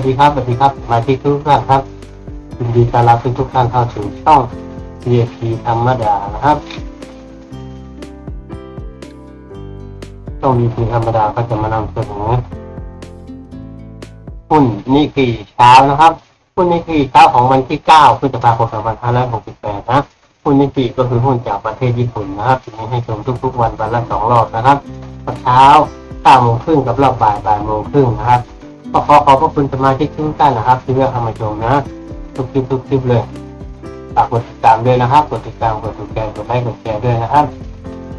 วัสดีครับสวัสดีครับมาชิกทุกท่านครับยินดีต้อนรับทุกท่านเข้าสู่ช่อง CFP ธรรมดานะครับช่อง CFP ธรรมดาก็จะมานำเสนอหุ้นนิกเกิเช้านะครับหุ้นนิกเกิเช้าของวันที่9พฤษภาคม2568นะหุ้นนิกเกิก็คือหุ้นจากประเทศญี่ปุ่นนะครับจะมีให้ชมทุกๆวันวันละสองรอบนะครับตอนเช้า9โมงครึ่งกับรอบบ่ายบ่ายโมงครึ่งนะครับ ก็ขอขอบพระคุณสมาชิกทุกท่านนะครับ ที่เลือกเข้ามาชมนะทุกคลิปทุกคลิปเลยฝากกดติดตามด้วยนะครับกดติดตามกดถูกใจกดไลค์กดแชร์ด้วยนะครับ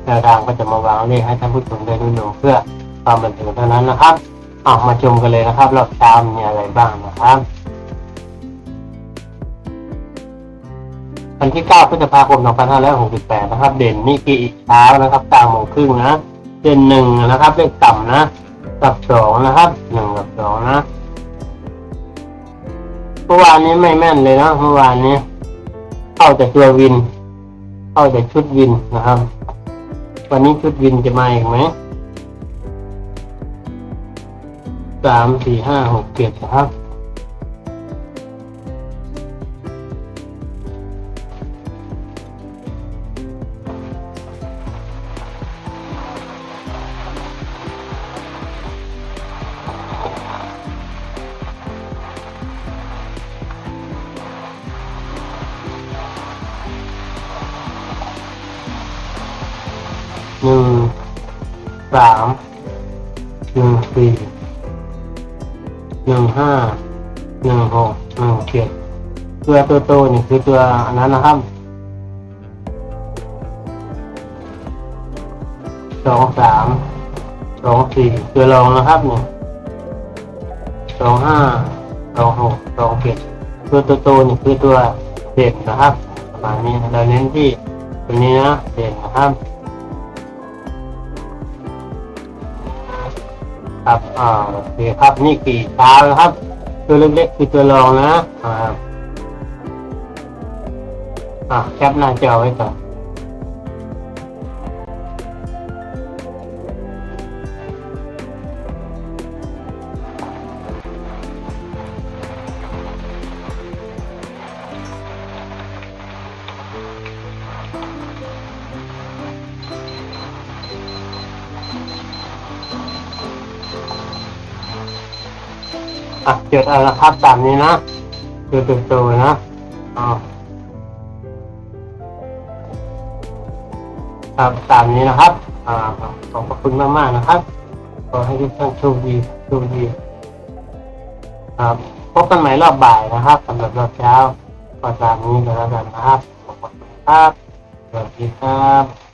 แนวทางก็จะมาวางเลขให้ท่านผู้ชมได้รู้เพื่อความบันเทิงเท่านั้นนะครับออกมาชมกันเลยนะครับรอบเช้ามีอะไรบ้างนะครับวันที่ 9 พฤษภาคม 2568 นะครับ เด่นนี่กีอีกเช้านะครับ9โมงครึ่งนะ เด่นหนึ่งนะครับ เลขต่ำนะตับงนะครับหนึ่ง ดสองนะเมื่อวานนี้ไม่แม่นเลยนะเมื่อวานนี้ เข้าแต่ตัววิน เข้าแต่ชุดวินนะครับ วันนี้ชุดวินจะมาอีกไหมสามสี่ห้าหกเจ็ดครับ หนึ่งสามหนึ่งสี่หนึ่งห้าหนึ่งหกหนึ่งเจ็ดตัวตัวโตนี่คือตัวอันนั้นนะครับสองสามสองสี่ตัวรองนะครับเนี่ยสองห้าสองหกสองเจ็ดตัวตัวโตนี่คือตัวเด่นนะครับประมาณนี้เราเน้นที่ตัวนี้นะเด่นนะครับ ครับอ่าโอเคครับนี่กี่ตาครับ ตัวเล็กๆคือตัวรองนะอ่าอ่าแคปหน้าจอไว้ก่อน อะจดเอาละครับตามนี้นะคือตัวโตนะอ๋อครับตามนี้นะครับอ่าขอบพระคุณมากๆนะครับขอให้ทุกท่านโชคดีโชคดีครับพบกันใหม่รอบบ่ายนะครับสำหรับรอบเช้าก็ตามนี้ก็แล้วกันนะครับขอบคุณครับสวัสดีครับ